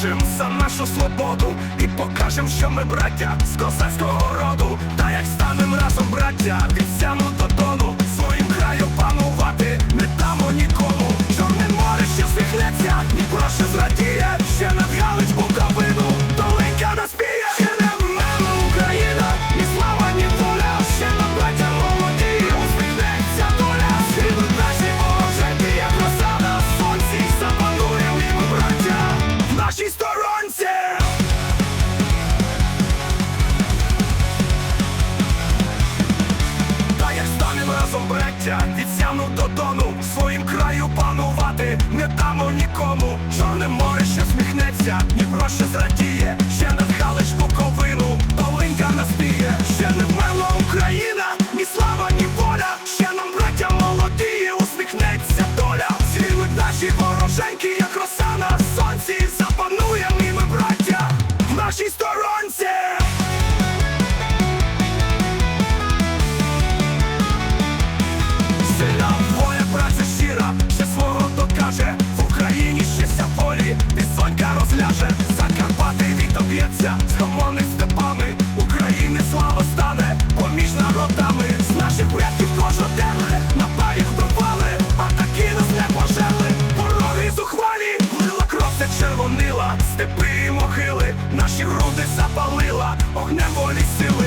Покажем за нашу свободу і покажем, що ми браття з козацького роду. Та як станем разом, браття, від сяну до тону нашій сторонці. Та як станемо разом бреття, відсяну додому, своїм краю панувати не дамо нікому. Чорне море ще сміхнеться, Дніпро ще зрадіє, ще не згалиш буковину, долинка нас ще не Україна, ні слава, ні воля, ще нам браття молодіє, усміхнеться доля, Цілить наші вороженьки, як роса на сонці. Борися з хамони степами, України слава стане поміж народами, з наших предків кожна терли, на парі вдавали, а такі нас не пожели, пороги зухвалі, лила кров не червонила, степи і могили, наші груди запалила, огнем волі сили.